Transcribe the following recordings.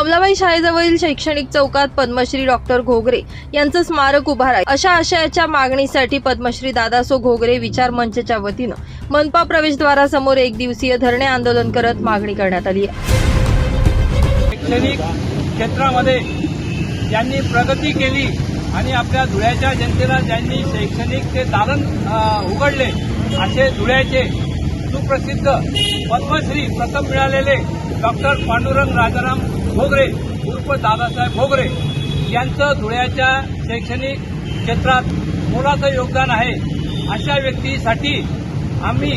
कमलाबाई शाळेजवळील शैक्षणिक चौकात पद्मश्री डॉक्टर घोगरे यांचं स्मारक उभारा अशा आशयाच्या मागणीसाठी पद्मश्री दादासो घोगरे विचार मंचच्या वतीनं मनपा प्रवेशद्वारासमोर एक दिवसीय धरणे आंदोलन करत मागणी करण्यात आली आहे. शैक्षणिक क्षेत्रामध्ये ज्यांनी प्रगती केली आणि आपल्या धुळ्याच्या जनतेला ज्यांनी शैक्षणिक ते दालन उघडले असे धुळ्याचे सुप्रसिद्ध पद्मश्री प्रथम मिळालेले डॉक्टर पांडुरंग राजाराम भोगरे उर्फ दादासाहेब भोगरे यांचं धुळ्याच्या शैक्षणिक क्षेत्रात मोलाचं योगदान आहे. अशा व्यक्तीसाठी आम्ही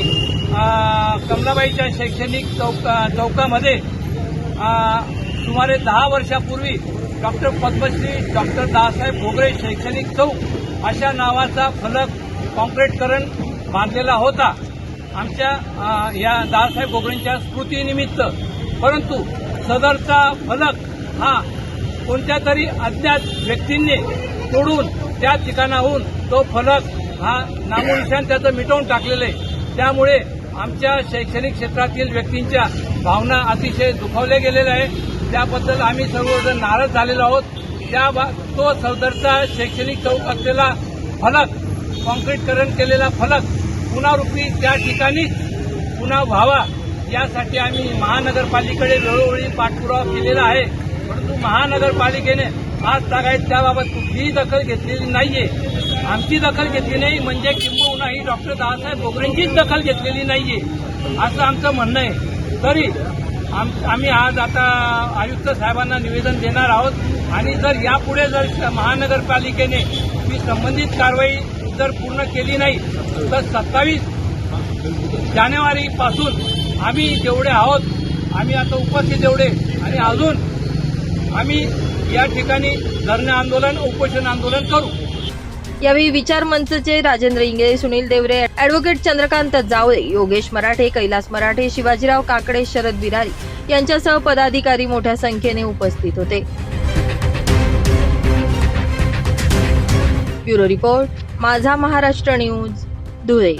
कमलाबाईच्या शैक्षणिक चौक चौकामध्ये सुमारे दहा वर्षापूर्वी डॉक्टर पद्मश्री डॉक्टर दादासाहेब भोगरे शैक्षणिक चौक अशा नावाचा फलक कॉन्क्रीटकरण बांधलेला होता. आमच्या या दादासाहेब भोगरेंच्या स्मृतीनिमित्त. परंतु सदरचा फलक हा कोणत्या तरी अज्ञात व्यक्तींनी तोडून त्या ठिकाणाहून तो फलक हा नामोनिशान त्याचं मिटवून टाकलेलं आहे. त्यामुळे आमच्या शैक्षणिक क्षेत्रातील व्यक्तींच्या भावना अतिशय दुखावल्या गेलेल्या आहे त्याबद्दल आम्ही सर्वजण नाराज झालेलो आहोत. त्या बा- तो सदरचा शैक्षणिक चौक असलेला फलक कॉन्क्रीटकरण केलेला फलक पुन्हा रूपी त्या ठिकाणीच पुन्हा व्हावा. यासाठी आम्ही महानगरपालिकेकडे वेळोवेळी पाठपुरावा केलेला आहे. परंतु महानगरपालिकेने आज जागायत त्याबाबत कुठलीही दखल घेतलेली नाहीये. आमची दखल घेतली नाही म्हणजे किंबहुना ही डॉक्टर दादासाहेब घोगरेंचीच दखल घेतलेली नाहीये असं आमचं म्हणणं आहे. तरी आम आम्ही आज आता आयुक्त साहेबांना निवेदन देणार आहोत. आणि जर यापुढे जर महानगरपालिकेने ही संबंधित कारवाई जर पूर्ण केली नाही तर सत्तावीस जानेवारीपासून आम्ही जेवढे आहोत आम्ही आता उपस्थित जेवढे आणि अजून आम्ही या ठिकाणी धरणे आंदोलन उपोषण आंदोलन करू. यावेळी विचार मंचचे राजेंद्र इंगळे सुनील देवरे अॅडव्होकेट चंद्रकांत जावळे योगेश मराठे कैलास मराठे शिवाजीराव काकडे शरद बिरारी यांच्यासह पदाधिकारी मोठ्या संख्येने उपस्थित होते. ब्युरो रिपोर्ट माझा महाराष्ट्र न्यूज धुळे.